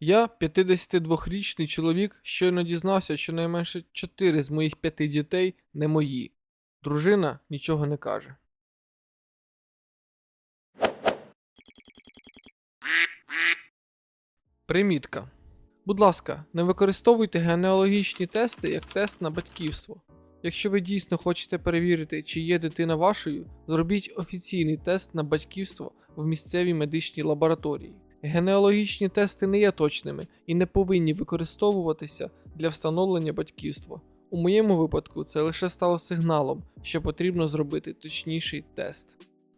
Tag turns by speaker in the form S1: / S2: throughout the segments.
S1: Я, 52-річний чоловік, щойно дізнався, що найменше 4 з моїх п'яти дітей не мої. Дружина нічого не каже. Примітка. Будь ласка, не використовуйте генеалогічні тести як тест на батьківство. Якщо ви дійсно хочете перевірити, чи є дитина вашою, зробіть офіційний тест на батьківство в місцевій медичній лабораторії. Генеалогічні тести не є точними і не повинні використовуватися для встановлення батьківства. У моєму випадку це лише стало сигналом, що потрібно зробити точніший тест.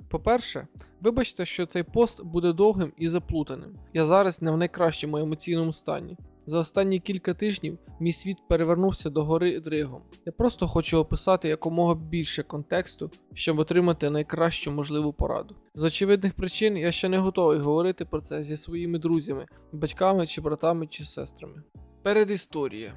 S1: По-перше, вибачте, що цей пост буде довгим і заплутаним. Я зараз не в найкращому емоційному стані. За останні кілька тижнів мій світ перевернувся до гори дригом. Я просто хочу описати якомога більше контексту, щоб отримати найкращу можливу пораду. З очевидних причин я ще не готовий говорити про це зі своїми друзями, батьками чи братами чи сестрами. Передісторія.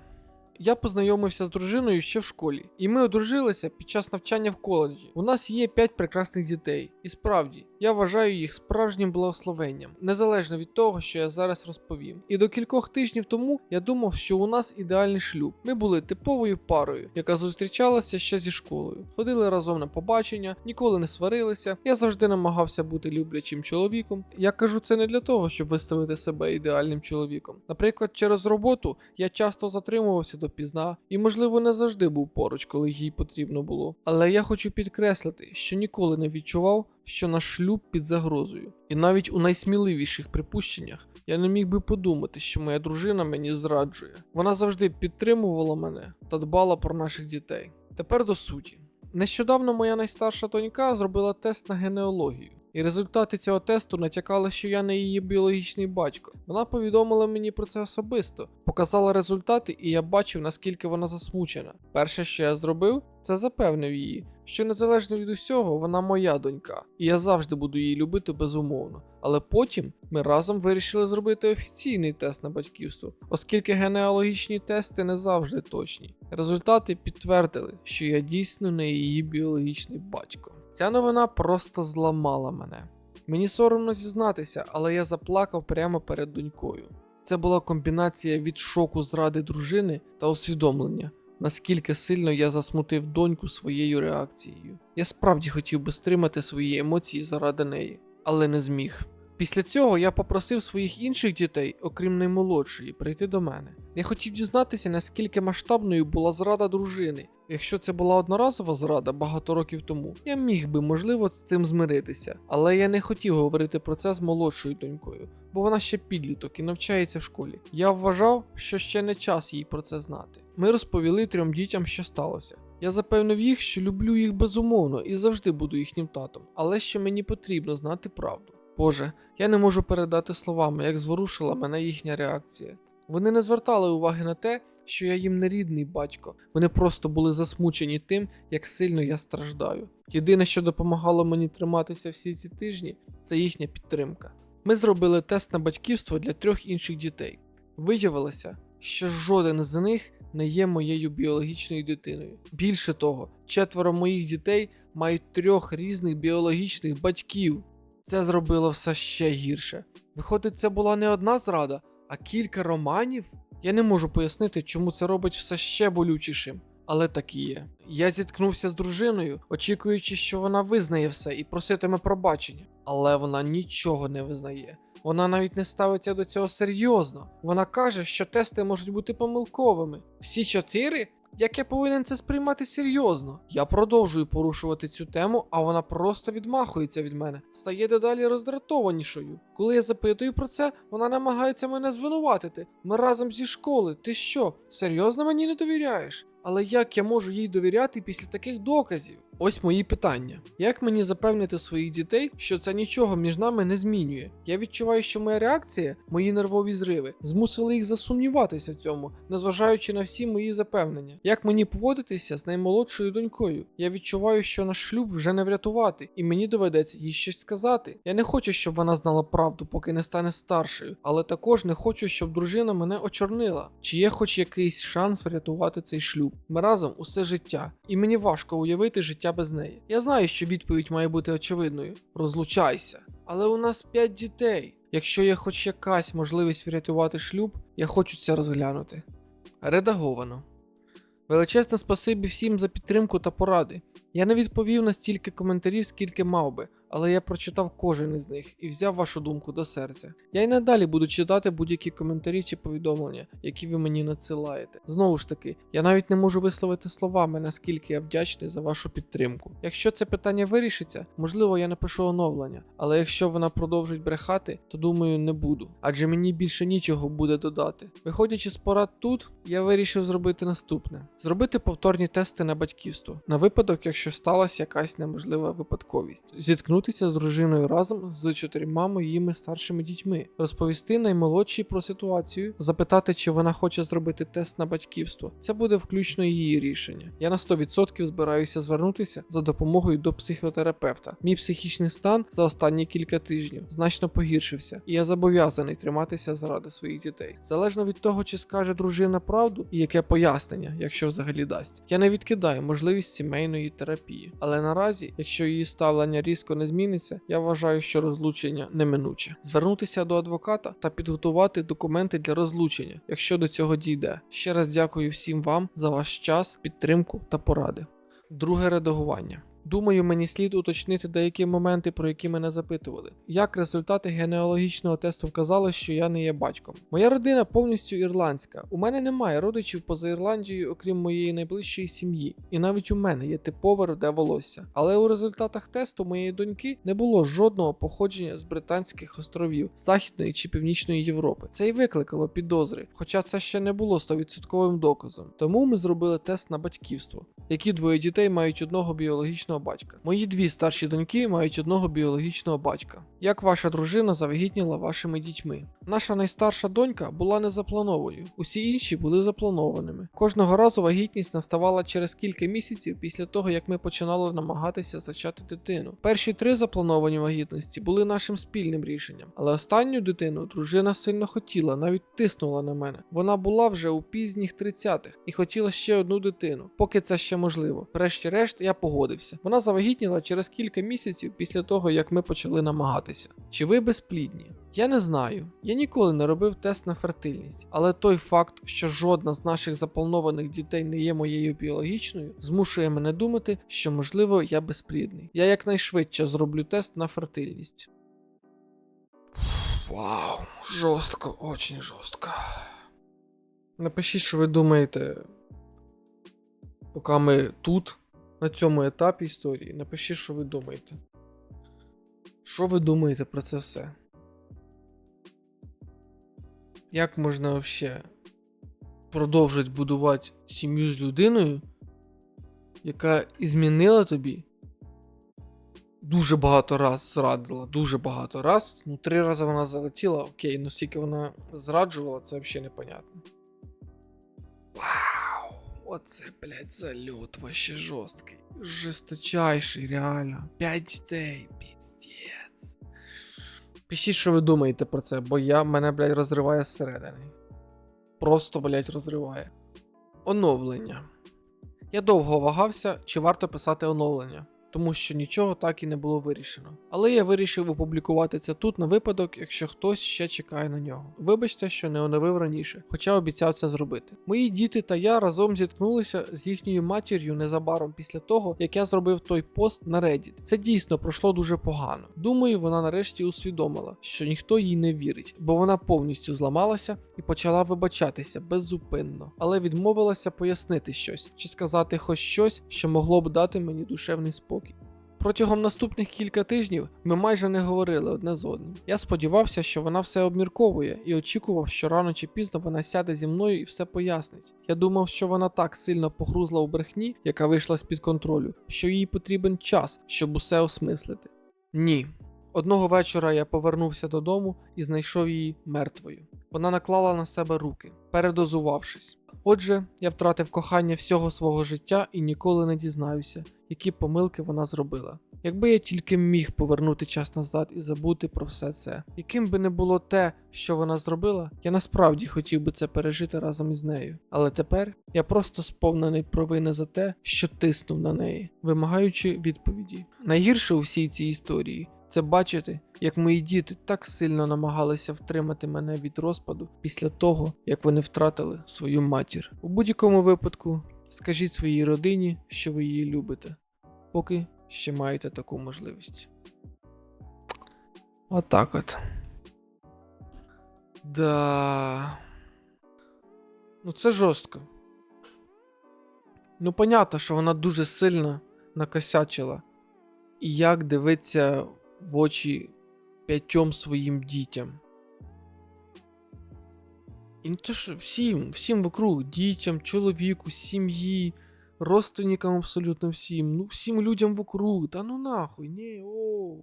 S1: Я познайомився з дружиною ще в школі, і ми одружилися під час навчання в коледжі. У нас є 5 прекрасних дітей, і справді я вважаю їх справжнім благословенням, незалежно від того, що я зараз розповім. І до кількох тижнів тому я думав, що у нас ідеальний шлюб. Ми були типовою парою, яка зустрічалася ще зі школою. Ходили разом на побачення, ніколи не сварилися. Я завжди намагався бути люблячим чоловіком. Я кажу це не для того, щоб виставити себе ідеальним чоловіком. Наприклад, через роботу я часто затримувався допізна і, можливо, не завжди був поруч, коли їй потрібно було. Але я хочу підкреслити, що ніколи не відчував, що наш шлюб під загрозою. І навіть у найсміливіших припущеннях я не міг би подумати, що моя дружина мені зраджує. Вона завжди підтримувала мене та дбала про наших дітей. Тепер до суті. Нещодавно моя найстарша донька зробила тест на генеалогію. І результати цього тесту натякали, що я не її біологічний батько. Вона повідомила мені про це особисто, показала результати, і я бачив, наскільки вона засмучена. Перше, що я зробив, це запевнив її, що незалежно від усього, вона моя донька, і я завжди буду її любити безумовно. Але потім ми разом вирішили зробити офіційний тест на батьківство, оскільки генеалогічні тести не завжди точні. Результати підтвердили, що я дійсно не її біологічний батько. Ця новина просто зламала мене. Мені соромно зізнатися, але я заплакав прямо перед донькою. Це була комбінація від шоку зради дружини та усвідомлення, наскільки сильно я засмутив доньку своєю реакцією. Я справді хотів би стримати свої емоції заради неї, але не зміг. Після цього я попросив своїх інших дітей, окрім наймолодшої, прийти до мене. Я хотів дізнатися, наскільки масштабною була зрада дружини. Якщо це була одноразова зрада багато років тому, я міг би, можливо, з цим змиритися, але я не хотів говорити про це з молодшою донькою, бо вона ще підліток і навчається в школі. Я вважав, що ще не час їй про це знати. Ми розповіли трьом дітям, що сталося. Я запевнив їх, що люблю їх безумовно і завжди буду їхнім татом, але що мені потрібно знати правду. Боже, я не можу передати словами, як зворушила мене їхня реакція. Вони не звертали уваги на те, що я їм не рідний батько. Вони просто були засмучені тим, як сильно я страждаю. Єдине, що допомагало мені триматися всі ці тижні, це їхня підтримка. Ми зробили тест на батьківство для трьох інших дітей. Виявилося, що жоден з них не є моєю біологічною дитиною. Більше того, четверо моїх дітей мають трьох різних біологічних батьків. Це зробило все ще гірше. Виходить, це була не одна зрада, а кілька романів? Я не можу пояснити, чому це робить все ще болючішим, але так і є. Я зіткнувся з дружиною, очікуючи, що вона визнає все і проситиме пробачення, але вона нічого не визнає. Вона навіть не ставиться до цього серйозно. Вона каже, що тести можуть бути помилковими. Всі чотири? Як я повинен це сприймати серйозно? Я продовжую порушувати цю тему, а вона просто відмахується від мене, стає дедалі роздратованішою. Коли я запитую про це, вона намагається мене звинуватити. Ми разом зі школи. Ти що, серйозно мені не довіряєш? Але як я можу їй довіряти після таких доказів? Ось мої питання: як мені запевнити своїх дітей, що це нічого між нами не змінює? Я відчуваю, що моя реакція, мої нервові зриви, змусили їх засумніватися в цьому, незважаючи на всі мої запевнення. Як мені поводитися з наймолодшою донькою? Я відчуваю, що наш шлюб вже не врятувати, і мені доведеться їй щось сказати. Я не хочу, щоб вона знала правду, поки не стане старшою, але також не хочу, щоб дружина мене очорнила. Чи є хоч якийсь шанс врятувати цей шлюб? Ми разом усе життя, і мені важко уявити життя без неї. Я знаю, що відповідь має бути очевидною: розлучайся. Але у нас п'ять дітей. Якщо є хоч якась можливість врятувати шлюб, я хочу це розглянути. Редаговано. Величезне спасибі всім за підтримку та поради. Я не відповів на стільки коментарів, скільки мав би, але я прочитав кожен із них і взяв вашу думку до серця. Я й надалі буду читати будь-які коментарі чи повідомлення, які ви мені надсилаєте. Знову ж таки, я навіть не можу висловити словами, наскільки я вдячний за вашу підтримку. Якщо це питання вирішиться, можливо, я напишу оновлення, але якщо вона продовжить брехати, то думаю, не буду, адже мені більше нічого буде додати. Виходячи з порад тут, я вирішив зробити наступне: зробити повторні тести на батьківство на випадок, якщо сталася якась неможлива випадковість, зіткнутися з дружиною разом з чотирма моїми старшими дітьми, розповісти наймолодшій про ситуацію, запитати, чи вона хоче зробити тест на батьківство. Це буде включно її рішення. Я на 100% збираюся звернутися за допомогою до психотерапевта. Мій психічний стан за останні кілька тижнів значно погіршився, і я зобов'язаний триматися заради своїх дітей. Залежно від того, чи скаже дружина правду і яке пояснення, якщо взагалі дасть. Я не відкидаю можливість сімейної терапії, але наразі, якщо її ставлення різко не зміниться, я вважаю, що розлучення неминуче. Звернутися до адвоката та підготувати документи для розлучення, якщо до цього дійде. Ще раз дякую всім вам за ваш час, підтримку та поради. Друге редагування. Думаю, мені слід уточнити деякі моменти, про які мене запитували. Як результати генеалогічного тесту вказали, що я не є батьком. Моя родина повністю ірландська. У мене немає родичів поза Ірландією, окрім моєї найближчої сім'ї, і навіть у мене є типове роде волосся. Але у результатах тесту моєї доньки не було жодного походження з Британських островів, Західної чи Північної Європи. Це й викликало підозри, хоча це ще не було 100% доказом. Тому ми зробили тест на батьківство. Які двоє дітей мають одного біологічного батька? Мої дві старші доньки мають одного біологічного батька. Як ваша дружина завагітніла вашими дітьми? Наша найстарша донька була незаплановою, усі інші були запланованими. Кожного разу вагітність наставала через кілька місяців після того, як ми починали намагатися зачати дитину. Перші три заплановані вагітності були нашим спільним рішенням, але останню дитину дружина сильно хотіла, навіть тиснула на мене. Вона була вже у пізніх 30-х і хотіла ще одну дитину, поки це ще можливо. Врешті-решт я погодився. Вона завагітніла через кілька місяців після того, як ми почали намагатися. Чи ви безплідні? Я не знаю. Я ніколи не робив тест на фертильність, але той факт, що жодна з наших запланованих дітей не є моєю біологічною, змушує мене думати, що можливо я безплідний. Я якнайшвидше зроблю тест на фертильність. Вау, жорстко, очень жорстко. Напишіть, що ви думаєте, поки ми тут, на цьому етапі історії, напишіть, що ви думаєте. Що ви думаєте про це все? Як можна взагалі продовжити будувати сім'ю з людиною, яка і змінила тобі? Дуже багато раз зрадила, дуже багато раз. Ну, три рази вона залетіла, окей, ну скільки вона зраджувала, це взагалі непонятно. Вау! Оце, блядь, зальот вообще жорсткий. Жесточайший, реально. П'ять дітей, піздець. Пишіть, що ви думаєте про це, бо я мене, блядь, розриває зсередини. Просто, блядь, розриває. Оновлення. Я довго вагався, чи варто писати оновлення, тому що нічого так і не було вирішено. Але я вирішив опублікувати це тут на випадок, якщо хтось ще чекає на нього. Вибачте, що не оновив раніше, хоча обіцяв це зробити. Мої діти та я разом зіткнулися з їхньою матір'ю незабаром після того, як я зробив той пост на Reddit. Це дійсно пройшло дуже погано. Думаю, вона нарешті усвідомила, що ніхто їй не вірить, бо вона повністю зламалася і почала вибачатися беззупинно, але відмовилася пояснити щось чи сказати хоч щось, що могло б дати мені душевний спокій. Протягом наступних кілька тижнів ми майже не говорили одне з одним. Я сподівався, що вона все обмірковує, і очікував, що рано чи пізно вона сяде зі мною і все пояснить. Я думав, що вона так сильно погрузла у брехні, яка вийшла з під контролю, що їй потрібен час, щоб усе осмислити. Ні. Одного вечора я повернувся додому і знайшов її мертвою. Вона наклала на себе руки, передозувавшись. Отже, я втратив кохання всього свого життя і ніколи не дізнаюся, які помилки вона зробила. Якби я тільки міг повернути час назад і забути про все це, яким би не було те, що вона зробила, я насправді хотів би це пережити разом із нею. Але тепер я просто сповнений провини за те, що тиснув на неї, вимагаючи відповіді. Найгірше у всій цій історії це бачити, як мої діти так сильно намагалися втримати мене від розпаду після того, як вони втратили свою матір. У будь-якому випадку скажіть своїй родині, що ви її любите, поки ще маєте таку можливість. Отак от. Да. Ну, це жорстко. Ну, понятно, що вона дуже сильно накосячила. І як дивиться в очі п'ятьом своїм дітям. І не те, що всім, всім вокруг, дітям, чоловіку, сім'ї, родственникам абсолютно всім, ну всім людям вокруг. Та ну нахуй, ні, о.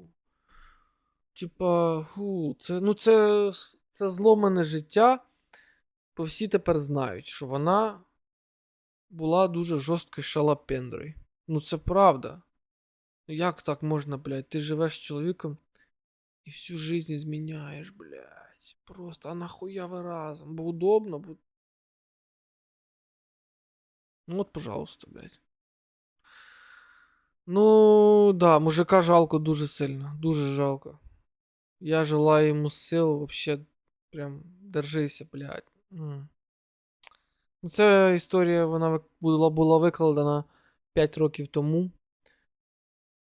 S1: Типа, фу, це, ну це, це зломане життя. Бо всі тепер знають, що вона була дуже жорсткою шалапендрою. Ну це правда. Ну як так можна, блядь? Ти живеш з чоловіком і всю жизнь зміняєш, блядь. Просто, а нахуя ви разом? Бо удобно, бо. Ну от, пожалуйста, блядь. Ну, да, мужика жалко дуже сильно. Дуже жалко. Я желаю йому сил, вообще, прям держися, блядь. Ця історія вона була, була викладена 5 років тому.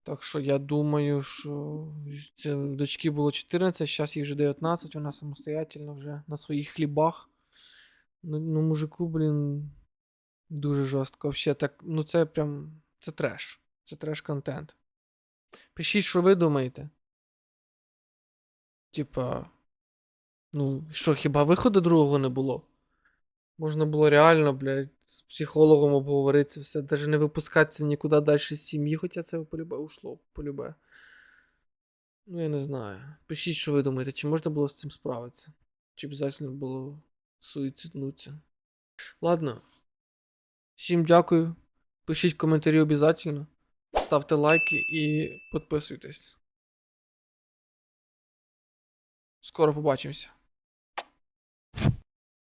S1: Так що я думаю, що це дочки було 14, зараз їй вже 19, вона самостоятельно вже на своїх хлібах. Ну, ну мужику, блін, дуже жорстко. Вообще, так, ну це прям. Це треш. Це треш-контент. Пишіть, що ви думаєте. Типа. Ну, що, хіба виходу другого не було? Можна було реально, блядь, з психологом обговорити все, навіть не випускатися нікуди далі з сім'ї, хоча це полюбе ушло, полюбе. Ну, я не знаю. Пишіть, що ви думаєте, чи можна було з цим справитися? Чи обов'язково було суїциднутися? Ладно. Всім дякую. Пишіть коментарі обов'язково. Ставте лайки і підписуйтесь. Скоро побачимося.